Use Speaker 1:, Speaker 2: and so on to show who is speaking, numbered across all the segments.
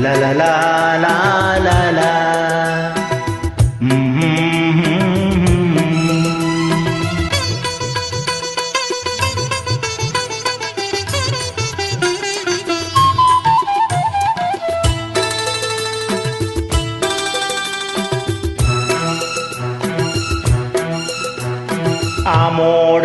Speaker 1: la la la la.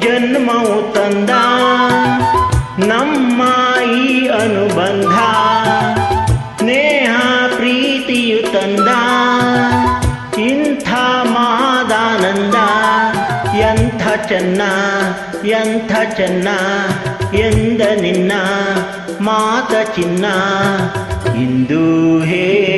Speaker 1: ಜನ್ಮವು ತಂದ. ನಮ್ಮ ಈ ಅನುಬಂಧ. ಸ್ನೇಹ, ಪ್ರೀತಿಯು ತಂದ. ಇಂಥ ಮಾದಾನಂದ ಎಂಥ ಚೆನ್ನ ಎಂಥ ಚೆನ್ನ. ಎಂದ ನಿನ್ನ ಮಾತ ಚಿನ್ನ. ಇಂದು ಹೇ